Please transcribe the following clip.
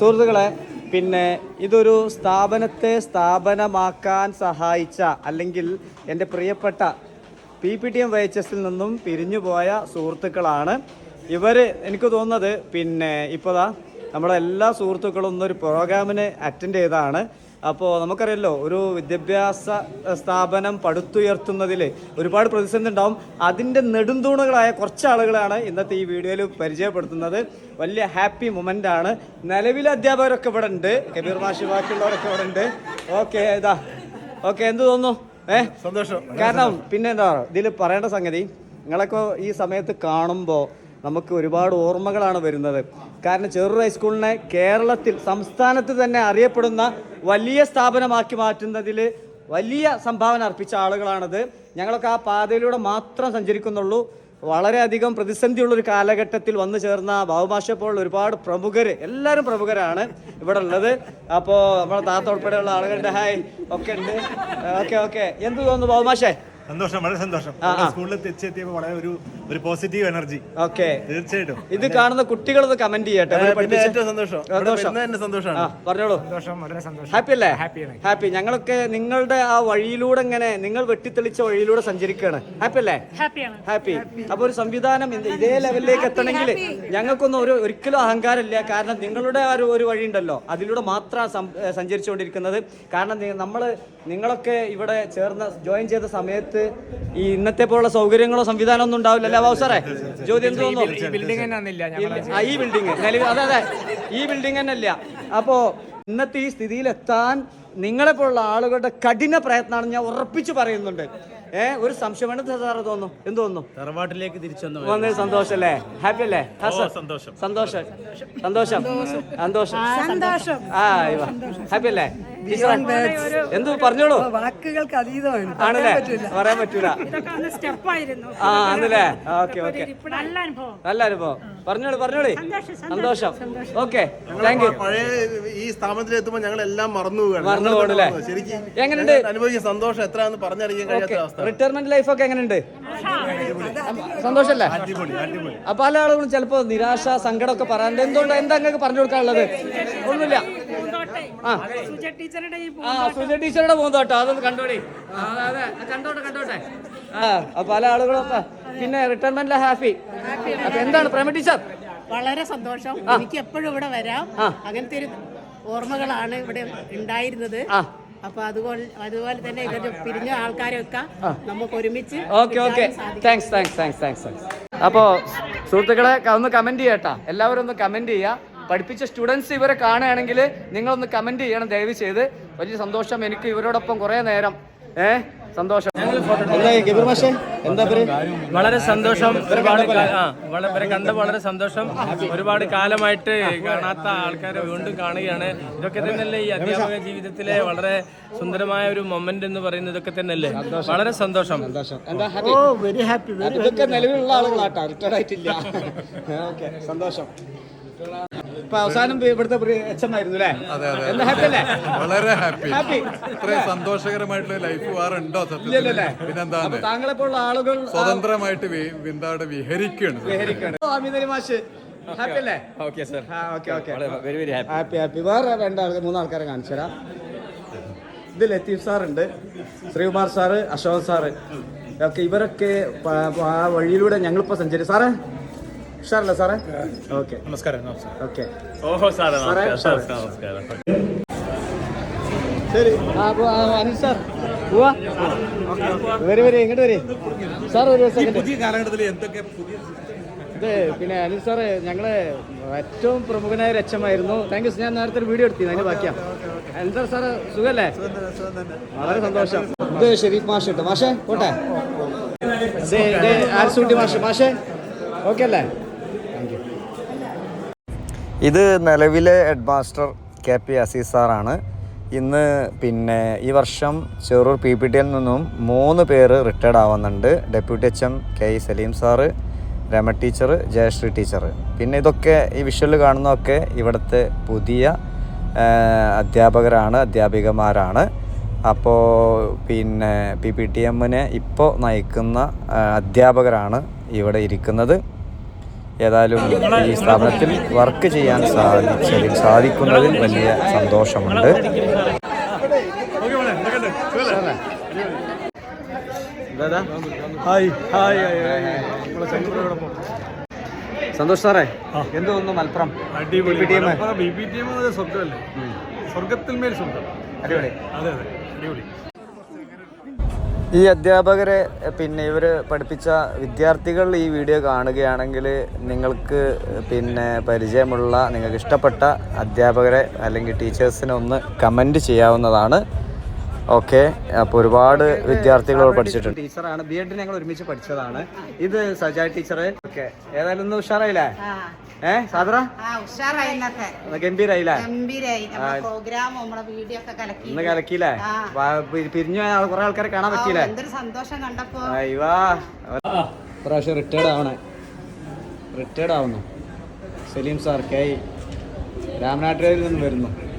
സുഹൃത്തുക്കളെ പിന്നെ ഇതൊരു സ്ഥാപനത്തെ സ്ഥാപനമാക്കാൻ സഹായിച്ച അല്ലെങ്കിൽ എന്റെ പ്രിയപ്പെട്ട P P T M Y H എസിൽ നിന്നും പിരിഞ്ഞുപോയ സുഹൃത്തുക്കളാണ് ഇവർ എനിക്ക് തോന്നുന്നത്. പിന്നെ ഇപ്പോൾ എല്ലാ സുഹൃത്തുക്കളും ഒന്നൊരു പ്രോഗ്രാമിന് അറ്റൻഡ് ചെയ്തതാണ്. അപ്പോൾ നമുക്കറിയല്ലോ ഒരു വിദ്യാഭ്യാസ സ്ഥാപനം പടുത്തുയർത്തുന്നതിൽ ഒരുപാട് പ്രതിസന്ധി ഉണ്ടാവും അതിന്റെ നെടുന്തൂണുകളായ കുറച്ച് ആളുകളാണ് ഇന്നത്തെ ഈ വീഡിയോയിൽ പരിചയപ്പെടുത്തുന്നത്. വലിയ ഹാപ്പി മൊമെന്റ് ആണ് നിലവിലെ അധ്യാപകരൊക്കെ ഇവിടെ ഉണ്ട് കബീർ മാഷി ബാക്കിയുള്ളവരൊക്കെ ഇവിടെ ഉണ്ട് ഓക്കെ ഇതാ. ഓക്കെ എന്ത് തോന്നുന്നു? ഏ? സന്തോഷം. കാരണം പിന്നെ എന്താ പറയുക? ഇതിൽ പറയേണ്ട സംഗതി നിങ്ങളൊക്കെ ഈ സമയത്ത് കാണുമ്പോൾ നമുക്ക് ഒരുപാട് ഓർമ്മകളാണ് വരുന്നത്. കാരണം ചെറു ഹൈസ്കൂളിനെ കേരളത്തിൽ സംസ്ഥാനത്ത് തന്നെ അറിയപ്പെടുന്ന വലിയ സ്ഥാപനമാക്കി മാറ്റുന്നതിൽ വലിയ സംഭാവന അർപ്പിച്ച ആളുകളാണത്. ഞങ്ങളൊക്കെ ആ പാതയിലൂടെ മാത്രം സഞ്ചരിക്കുന്നുള്ളൂ. വളരെയധികം പ്രതിസന്ധിയുള്ളൊരു കാലഘട്ടത്തിൽ വന്നു ചേർന്ന ബാബുമാഷെ പോലുള്ള ഒരുപാട് പ്രമുഖർ എല്ലാവരും പ്രമുഖരാണ് ഇവിടെ ഉള്ളത് അപ്പോൾ നമ്മുടെ താത്ത ഉൾപ്പെടെയുള്ള ആളുകളുടെ ഹായ് ഒക്കെ ഉണ്ട്. Okay okay. എന്ത് തോന്നുന്നു ബാബുമാഷേ? സന്തോഷം വളരെ സന്തോഷം. സ്കൂളിൽ തിരിച്ചെത്തിയപ്പോൾ വളരെ ഒരു ഒരു പോസിറ്റീവ് എനർജി ഓക്കെ. തീർച്ചയായിട്ടും. ഇത് കാണുന്ന കുട്ടികളൊന്ന് കമന്റ് ചെയ്യട്ടെ. പറഞ്ഞോളൂ. ഹാപ്പി അല്ലേ? ഹാപ്പി ഞങ്ങളൊക്കെ നിങ്ങളുടെ ആ വഴിയിലൂടെ ഇങ്ങനെ നിങ്ങൾ വെട്ടിത്തെളിച്ച വഴിയിലൂടെ സഞ്ചരിക്കുകയാണ്. ഹാപ്പി അല്ലേ? ഹാപ്പി അപ്പൊ ഒരു സംവിധാനം ഇതേ ലെവലിലേക്ക് എത്തണമെങ്കിൽ ഞങ്ങൾക്കൊന്നും ഒരു ഒരിക്കലും അഹങ്കാരമില്ല. കാരണം നിങ്ങളുടെ ആ ഒരു വഴി ഉണ്ടല്ലോ അതിലൂടെ മാത്രം സഞ്ചരിച്ചുകൊണ്ടിരിക്കുന്നത്. കാരണം നമ്മൾ നിങ്ങളൊക്കെ ഇവിടെ ചേർന്ന ജോയിൻ ചെയ്ത സമയത്ത് ഈ ഇന്നത്തെ പോലുള്ള സൗകര്യങ്ങളോ സംവിധാനമോ ഒന്നും ഉണ്ടാവില്ലല്ലേ ബാബു സാറേ ജ്യോതി എന്ത് തോന്നുന്നു? ഈ ബിൽഡിംഗ് അതെ അതെ. ഈ ബിൽഡിംഗ് തന്നെ അല്ല. അപ്പോ ഇന്നത്തെ ഈ സ്ഥിതിയിലെത്താൻ നിങ്ങളെ പോലുള്ള ആളുകളുടെ കഠിന പ്രയത്നമാണ് ഞാൻ ഉറപ്പിച്ചു പറയുന്നുണ്ട്. ഏ ഒരു സംശയമാണ് സാറ് തോന്നും എന്ത് തോന്നുന്നു? തറവാട്ടിലേക്ക് തിരിച്ചു വന്നു വന്നത് സന്തോഷം അല്ലേ? ഹാപ്പി അല്ലേ സന്തോഷം. സന്തോഷം. സന്തോഷം. സന്തോഷം. സന്തോഷം. ആ ഹാപ്പി അല്ലേ? എന്ത് പറഞ്ഞോളൂ? വാക്കുകൾക്ക് അതീതമാണ് ആണല്ലേ? പറയാൻ പറ്റൂല. ആ ആണല്ലേ? Okay okay. നല്ല അനുഭവം. നല്ല അനുഭവം. പറഞ്ഞോളൂ പറഞ്ഞോളി. സന്തോഷം ഓക്കെ താങ്ക് യു പഴയ ഈ സ്ഥാപനത്തിൽ എത്തുമ്പോൾ ഞങ്ങൾ എല്ലാം മറന്നു. മറന്നു പോകണല്ലേ? ശരിക്കും എങ്ങനെയുണ്ട്? അനുഭവിക്കുന്ന സന്തോഷം എത്രയാണെന്ന് പറഞ്ഞറിയാൻ കഴിയാത്ത അവസ്ഥ. റിട്ടയർമെന്റ് ലൈഫ് ഒക്കെ എങ്ങനെയുണ്ട്? സന്തോഷല്ലേ? അപ്പൊ പല ആളുകളും ചിലപ്പോ നിരാശ സങ്കടം ഒക്കെ പറയാറുണ്ട്. എന്തുകൊണ്ട് എന്താ നിങ്ങൾക്ക് പറഞ്ഞു കൊടുക്കാനുള്ളത്? ഒന്നുമില്ല. ആ. സുജ ടീച്ചറുടെ ഈ ആ സുജ ടീച്ചറുടെ പോകുന്നോട്ടോ അതൊന്ന് കണ്ടോടി. അതെ. കണ്ടോട്ടെ കണ്ടോട്ടെ. ആ പല ആളുകളും പിന്നെ റിട്ടയർമെന്റിലെ ഹാപ്പി. അപ്പൊ എന്താണ് പ്രേമ ടീച്ചർ? വളരെ സന്തോഷം. എനിക്ക് എപ്പോഴും ഇവിടെ വരാം. അങ്ങനത്തെ ഒരു ഓർമ്മകളാണ് ഇവിടെ ഉണ്ടായിരുന്നത്. അപ്പൊ അതുപോലെ അതുപോലെ തന്നെ ഇവർ പിരിഞ്ഞ ആൾക്കാരൊക്കെ നമുക്ക് ഒരുമിച്ച് okay okay. Thanks thanks thanks thanks thanks അപ്പോൾ സുഹൃത്തുക്കളെ ഒന്ന് കമന്റ് ചെയ്യട്ടാ. എല്ലാവരും ഒന്ന് കമന്റ് ചെയ്യുക പഠിപ്പിച്ച സ്റ്റുഡൻസ് ഇവരെ കാണുകയാണെങ്കിൽ നിങ്ങളൊന്ന് കമന്റ് ചെയ്യണം ദയവ് ചെയ്ത് വലിയ സന്തോഷം. എനിക്ക് ഇവരോടൊപ്പം കുറേ നേരം ഏ? സന്തോഷം. എന്താ വളരെ സന്തോഷം. ഒരുപാട് വളരെ കണ്ട് വളരെ സന്തോഷം. ഒരുപാട് കാലമായിട്ട് കാണാത്ത ആൾക്കാരെ വീണ്ടും കാണുകയാണ്. ഇതൊക്കെ തന്നെയല്ലേ ഈ അധ്യാപക ജീവിതത്തിലെ വളരെ സുന്ദരമായ ഒരു മൊമെന്റ് എന്ന് പറയുന്നത് ഇതൊക്കെ തന്നെയല്ലേ? വളരെ സന്തോഷം. ഓ വെരി ഹാപ്പി ഇതൊക്കെ നിലവിലുള്ള ആളുകളാട്ടാ റിട്ടയർഡ് ആയിട്ടില്ല. ഓക്കെ സന്തോഷം. ഇപ്പൊ അവസാനം ഇവിടുത്തെ എച്ച് എം ആയിരുന്നു അല്ലേ? എന്താ ഹാപ്പി അല്ലേ? വളരെ ഹാപ്പി ഹാപ്പി ഇത്രയും സന്തോഷകരമായിട്ടുള്ള ലൈഫ് വേറെ ഉണ്ടോ സത്യത്തിൽ പിന്നെന്താ താങ്കളെ പോലുള്ള ആളുകൾ സ്വതന്ത്രമായിട്ട് വിന്താട് വിഹരിക്കുകയാണ്. വിഹരിക്കുകയാണ്. മാഷ്. ഹാപ്പി അല്ലേ? Okay sir okay okay very very happy happy happy വേറെ രണ്ടാൾക്ക് മൂന്നാൾക്കാരെ കാണിച്ചു തരാം. ഇത് Latheef സാറുണ്ട്. Sreekumar sir Ashok sir. Okay ഇവരൊക്കെ ആ വഴിയിലൂടെ ഞങ്ങളിപ്പോൾ സഞ്ചരിച്ചു. സാറേ ഉഷാറല്ലേ സാറേ? ഓക്കെ. നമസ്കാരം നമസ്കാരം. ഓക്കെ. ഓഹോ സാറേ. നമസ്കാരം ശരി. അനിൽ സാർ. പോവാ വരി വരി ഇങ്ങോട്ട് വരി. സാർ ഒരു പുതിയ കാലഘട്ടത്തിൽ എന്തൊക്കെ പുതിയ ഇത് പിന്നെ അനിൽ സാറ് ഞങ്ങളെ ഏറ്റവും പ്രമുഖനായ രക്ഷമായിരുന്നു താങ്ക് യു ഞാൻ നേരത്തെ ഒരു വീഡിയോ എടുത്തിരുന്നു അതിന് ബാക്കിയാ. സാർ സാറ് സുഖല്ലേ? വളരെ സന്തോഷം. ഇത് ഷെരീഫ് മാഷ് കേട്ടോ. മാഷേ പോട്ടെ. ആൽസൂട്ടി മാഷ് മാഷേ. ഓക്കെ അല്ലേ? ഇത് നിലവിലെ head master K P Azeez സാറാണ്. ഇന്ന് പിന്നെ ഈ വർഷം ചെറൂർ പി പി ടിയിൽ നിന്നും മൂന്ന് പേര് റിട്ടയർഡ് ആവുന്നുണ്ട്. Deputy H M K E Saleem sir Rama teacher Jayasree teacher പിന്നെ ഇതൊക്കെ ഈ വിഷ്വലിൽ കാണുന്നതൊക്കെ ഇവിടുത്തെ പുതിയ അധ്യാപകരാണ് അധ്യാപികമാരാണ്. അപ്പോൾ പിന്നെ പി പി ടി എമ്മിനെ ഇപ്പോൾ നയിക്കുന്ന അധ്യാപകരാണ് ഇവിടെ ഇരിക്കുന്നത്. ഏതായാലും ഈ സ്ഥാപനത്തിൽ വർക്ക് ചെയ്യാൻ സാധിച്ചതിൽ സാധിക്കുന്നതിൽ വലിയ സന്തോഷമുണ്ട്. ഹായ് ഹായ് സന്തോഷ് സാറേ എന്ത് തോന്നുന്നു മലപ്പുറം? അടിപൊളി. സ്വർഗത്തിൽ മേൽ സ്വർഗം അടിപൊളി. അതെ അതെ അടിപൊളി. ഈ അധ്യാപകരെ പിന്നെ ഇവർ പഠിപ്പിച്ച വിദ്യാർത്ഥികൾ ഈ വീഡിയോ കാണുകയാണെങ്കിൽ നിങ്ങൾക്ക് പിന്നെ പരിചയമുള്ള നിങ്ങൾക്ക് ഇഷ്ടപ്പെട്ട അധ്യാപകരെ അല്ലെങ്കിൽ ടീച്ചേഴ്സിനെ ഒന്ന് കമന്റ് ചെയ്യാവുന്നതാണ്. ഓക്കെ അപ്പോൾ ഒരുപാട് വിദ്യാർത്ഥികൾ പഠിച്ചിട്ടുണ്ട്. ടീച്ചറാണ് ബി എഡിന് ഞങ്ങൾ ഒരുമിച്ച് പഠിച്ചതാണ്. ഇത് സജാ ടീച്ചർ ഓക്കെ ഏതായാലും ഒന്ന് ഉഷാറായില്ലേ? ഏ സാദറ? ആ ഉഷാറായി ഇന്നത്തെ. ഗംഭീരായില്ലേ? ഗംഭീരായി. നമ്മുടെ പ്രോഗ്രാം നമ്മുടെ വീഡിയോ ഒക്കെ കലക്കി. ഇന്ന് കലക്കിയില്ലേ? വാ- പി- പിരിഞ്ഞു പോയ കുറെ ആൾക്കാരെ കാണാൻ പറ്റിയില്ലേ? സന്തോഷം കണ്ടപ്പോ. അയ്വാ. പ്രാവശ്യം റിട്ടയർഡ് ആവണേ. റിട്ടയർഡ് ആവുന്നു. സലീം സാർ കെ രാമനാട്ടുകാരിൽ നിന്ന് വരുന്നു.